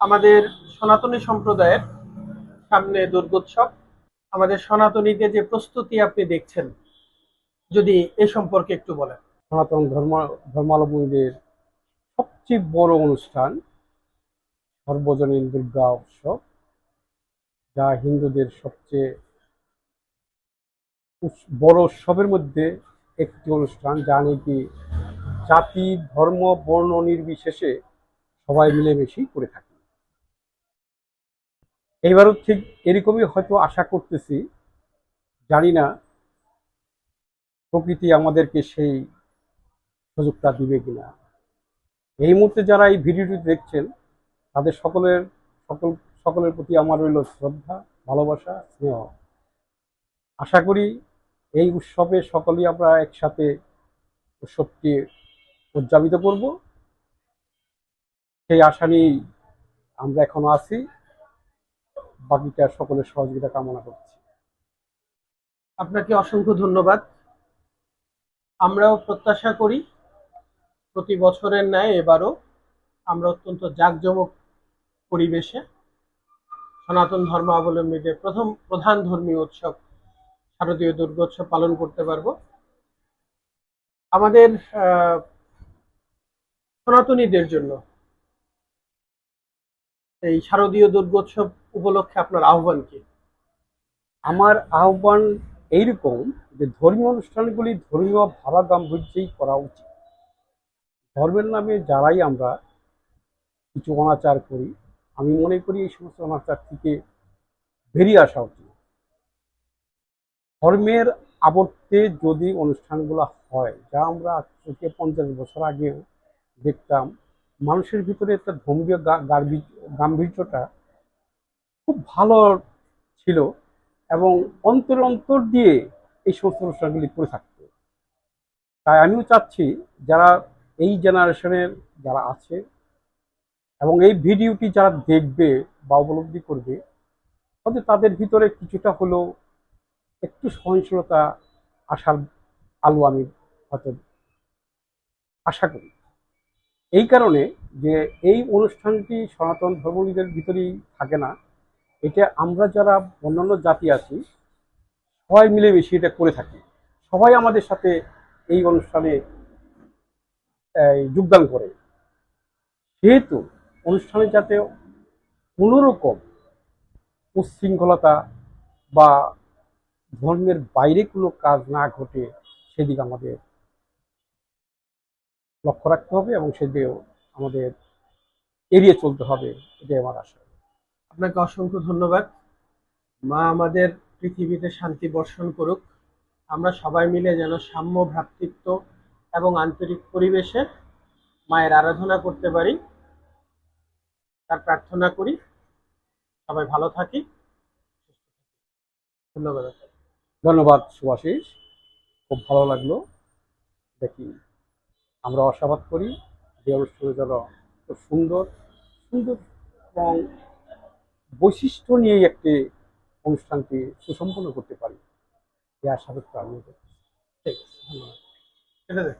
আমাদের সনাতনী সম্প্রদায়ের সামনে দুর্গোৎসব, আমাদের সনাতনীতে যে প্রস্তুতি আপনি দেখছেন, যদি এ সম্পর্কে একটু বলেন। সনাতন ধর্ম, ধর্মাবলম্বীদের সবচেয়ে বড় অনুষ্ঠান সর্বজনীন দুর্গা উৎসব, যা হিন্দুদের সবচেয়ে বড় উৎসবের মধ্যে একটি অনুষ্ঠান, যা নাকি জাতি, ধর্ম, বর্ণ নির্বিশেষে সবাই মিলেমিশেই করে থাকে। এইবারও ঠিক এরকমই হয়তো আশা করতেছি। জানি না প্রকৃতি আমাদেরকে সেই সুযোগটা দিবে কিনা। এই মুহূর্তে যারা এই ভিডিওটি দেখছেন, তাদের সকলের, সকল, সকলের প্রতি আমার রইল শ্রদ্ধা, ভালোবাসা, স্নেহ। আশা করি এই উৎসবে সকলেই আমরা একসাথে উৎসবটি উদযাপিত করব। সেই আশা নিয়েই আমরা এখনও আছি। বাকিটা সকলের সহযোগিতা কামনা করছি। আপনাকে অসংখ্য ধন্যবাদ। আমরাও প্রত্যাশা করি প্রতি বছরের ন্যায় এবারও আমরা অত্যন্ত জাঁকজমক পরিবেশে সনাতন ধর্মাবলম্বীদের প্রথম প্রধান ধর্মীয় উৎসব শারদীয় দুর্গোৎসব পালন করতে পারব। আমাদের সনাতনীদের জন্য এই শারদীয় দুর্গোৎসব উপলক্ষে আপনার আহ্বান কি? আমার আহ্বান এইরকম যে ধর্মীয় অনুষ্ঠানগুলি ধর্মীয় ভাবা গাম্ভীর্যেই করা উচিত। ধর্মের নামে যারাই আমরা কিছু অনাচার করি, আমি মনে করি এই সমস্ত অনাচার থেকে বেরিয়ে আসা উচিত। ধর্মের আবর্তে যদি অনুষ্ঠানগুলো হয়, যা আমরা থেকে পঞ্চাশ বছর আগেও দেখতাম মানুষের ভিতরে একটা ধর্মীয় গাম্ভীর্যটা খুব ভালো ছিল এবং অন্তর অন্তর দিয়ে এই সমস্ত অনুষ্ঠানগুলি করে থাকতো। তাই আমিও চাচ্ছি যারা এই জেনারেশনের যারা আছে এবং এই ভিডিওটি যারা দেখবে বা উপলব্ধি করবে হয়তো তাদের ভিতরে কিছুটা হলেও একটু সহনশীলতা আসার আলো আমি হয়তো আশা করি। এই কারণে যে এই অনুষ্ঠানটি সনাতন ধর্মীদের ভিতরেই থাকে না, এটা আমরা যারা অন্যান্য জাতি আছি, সবাই মিলেমিশে এটা করে থাকি। সবাই আমাদের সাথে এই অনুষ্ঠানে যোগদান করে। সেহেতু অনুষ্ঠানে যাতে কোনোরকম উচ্ছৃঙ্খলতা বা ধর্মের বাইরে কোনো কাজ না ঘটে, সেদিকে আমাদের লক্ষ্য রাখতে হবে এবং সেদিকেও আমাদের এড়িয়ে চলতে হবে এটাই আমার আশা। আপনাকে অসংখ্য ধন্যবাদ। মা আমাদের পৃথিবীতে শান্তি বর্ষণ করুক। আমরা সবাই মিলে যেন সাম্য ভ্রাতৃত্ব এবং আন্তরিক পরিবেশে মায়ের আরাধনা করতে পারি তার প্রার্থনা করি। সবাই ভালো থাকি। ধন্যবাদ। ধন্যবাদ সুভাষিস। খুব ভালো লাগল। দেখি। আমরা আশাবাদ করি যে অনুষ্ঠানে যেন খুব সুন্দর সুন্দর এবং বৈশিষ্ট্য নিয়ে একটি অনুষ্ঠানটি সুসম্পন্ন করতে পারি। এই আশা ব্যক্ত আমি ঠিক আছে, ধন্যবাদ। ঠিক দে।